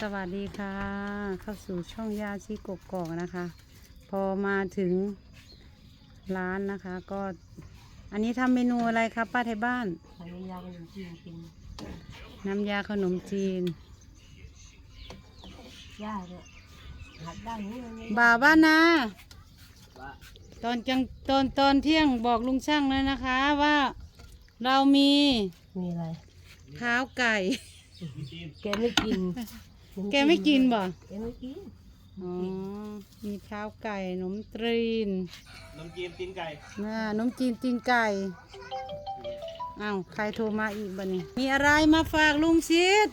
สวัสดีค่ะ เข้าสู่ช่องยาชีกกอกนะคะ พอมาถึงร้านนะคะ ก็ อันนี้ทำเมนูอะไรคะป้าไทยบ้านทำยาขนมจีนกินน้ำยาขนมจีนย่าเนี่ยหัดได้นี่มันไม่บ่าวบ้านนาตอนจังตอนตอนเที่ยงบอกลุงช่างแล้วนะคะว่าเรามีมีอะไรเท้าไก่ แกไม่กิน แกไม่กินบ่แกไม่กินอ๋อ มีเท้าไก่ขนมตรีนนมจีนตีนไก่น่าขนมจีนตีนไก่อ้าวใครโทรมาอีกบ้านี่มีอะไรมาฝากลุงชิด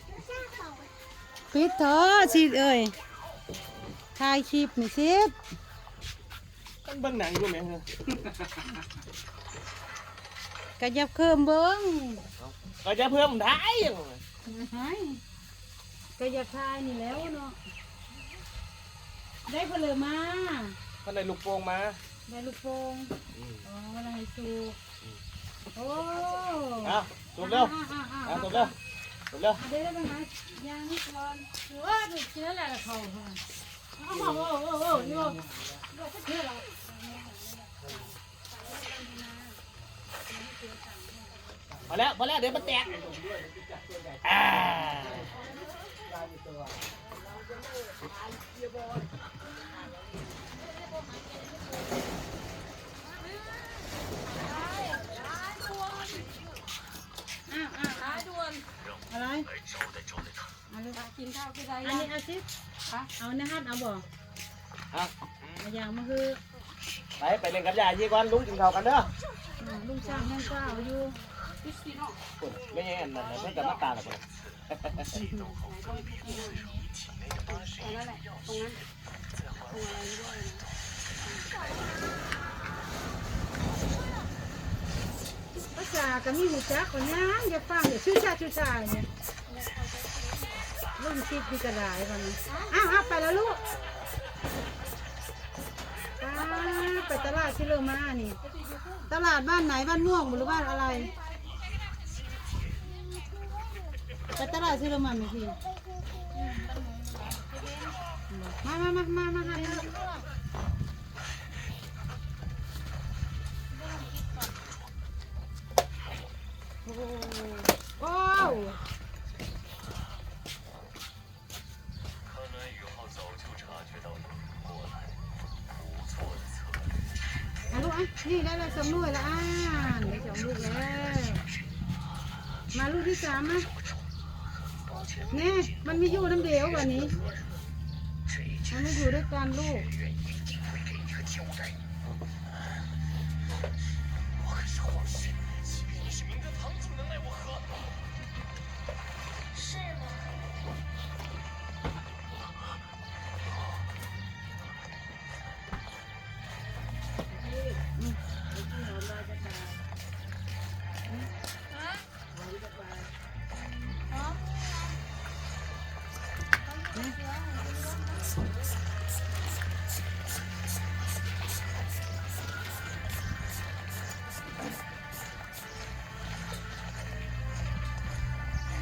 ปิดเถอะชิดเอ้ยถ่ายคลิปนี่ชิดต้องเบิ่งหนังอยู่ไหมฮะกระยับเคิมเบิ้งก็จะเพิ่มได้ยังหาย กระยับทายนี่แล้วเนาะได้เพลอมาท่านได้ลูกโป่งมาได้ลูกโป่งอ๋ออะไรสูโอ้เอาจบเร็วอะอะอะเอาจบเร็วจบเร็วเดี๋ยวได้ไหมคะยางนี่ก่อนถือว่าถูกเชื้อแหละเขาค่ะเอามาโอ้โอ้โอ้โยมโยมก็เชื้อเราพอแล้วพอแล้วเดี๋ยวมันแตกอ่า อ้าวอ้าวอ้าวด่วนอะไรเอาเลย กินข้าวคือไรอันนี้เอาสิเอาในฮัทเอาบ่เอาเอาอย่างมาคือไปไปเล่นกับยายยี่ก่อนลุงกินข้าวกันเด้ออ่าลุงช่างแห้งกล้าวอยู่คุณไม่ใช่อันนั้นนะไม่กับมาตาหรอกภาษาก็มีหูจักคนย่างอย่าฟังอย่าชื่อชาชื่อชายเนี่ย ลุงคิดมีกระดาษวันนี้อ้าวอ้าวไปแล้วลูกป้าไปตลาดชิโรมานี่ ตลาดบ้านไหนบ้านม่วงหรือบ้านอะไร ไปตลาดชิโรมาไหมพี่มามามามามามาโอ้ นี่ได้แล้วสองลูกแล้วอ่านได้สองลูกแล้วมาลูกที่สามมาแน่มันมีอยู่น้ำเดียววันนี้มันไม่อยู่ด้วยกันลูก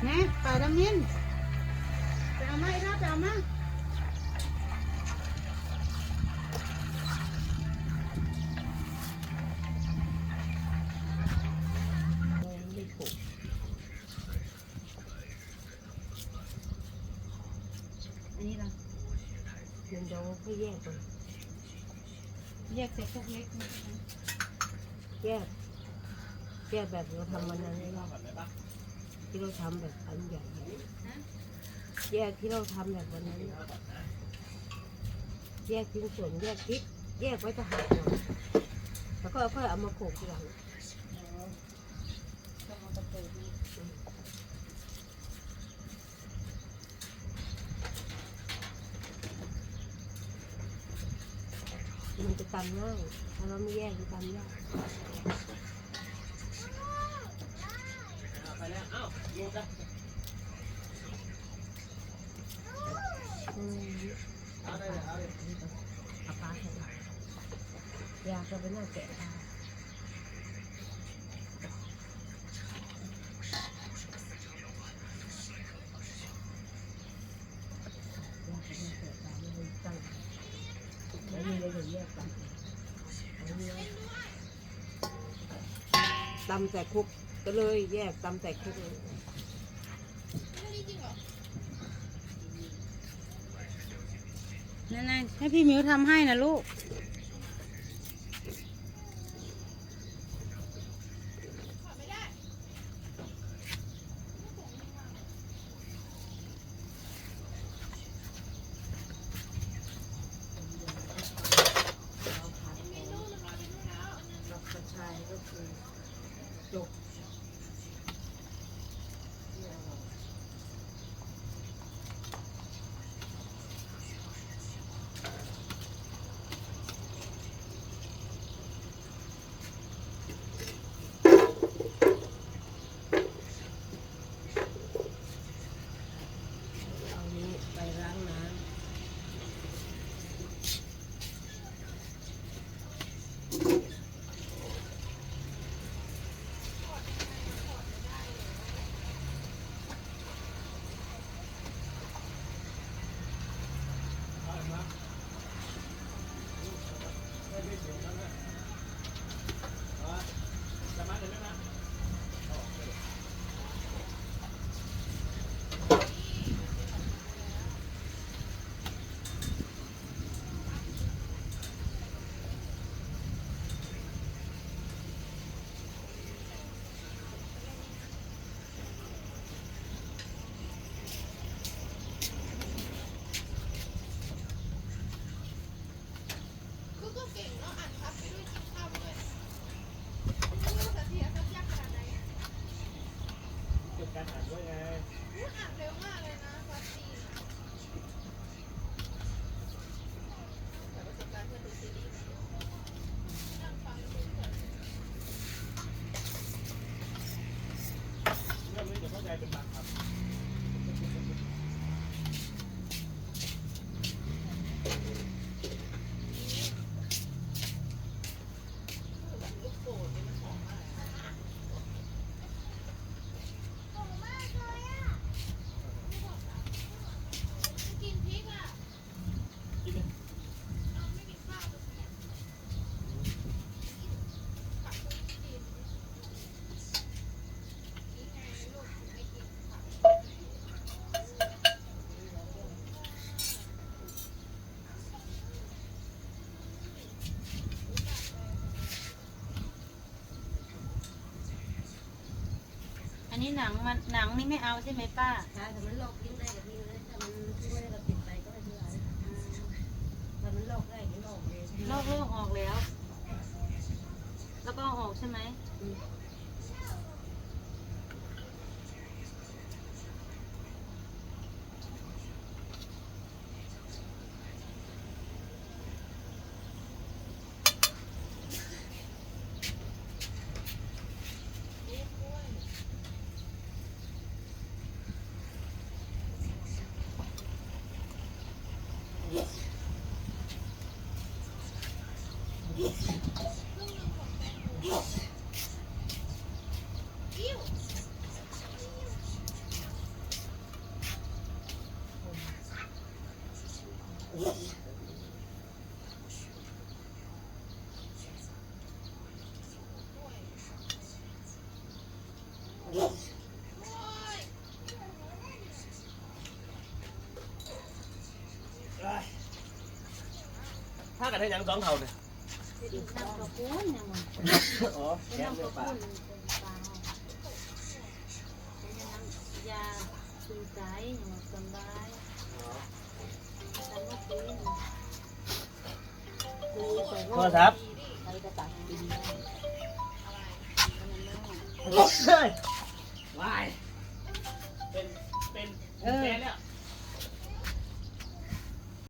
แน่ไปดำมินไปเอามาอีกแล้วไปเอามาไม่ถูกอันนี้ล่ะมันยองให้แยกกันแยกใส่พวกเล็กนี่นะแยกแยกแบบเราทำวันนั้นไม่ได้ ที่เราทำแบบอันใหญ่แยกที่เราทำแบบวันนั้นแยกชิ้นส่วนแยกพริกแยกไว้ทหารแล้วก็ค่อยเอามาโขลกทีหลังต้องมันจะตำง่ายถ้าเราไม่แยกมันตำยาก อยากจะเป็นอะไรแกะตำใส่คุกก็เลยแยกตำใส่คุกเลย นั่นๆให้พี่มิวทำให้นะลูก นนี้หนังมันหนังนี่ไม่เอาใช่ไหมป้าใช่แต่มันลอกทิ้งได้กับทิ้งเลยถ้ามันทิ้งไม่ได้ก็ติดไปก็ไม่เป็นไรถ้ามันลอกได้ก็ลอกเลยลอกโลกออกแล้ว แล้วก็เอาออกใช่ไหม ถ้ากันให้ยังสองเท่าเนี่ยน้ำกระปุ้นยัง โทรศัพท์ใครจะตัดดีเฮ้ยวายเป็น เป็นแฟนแล้ว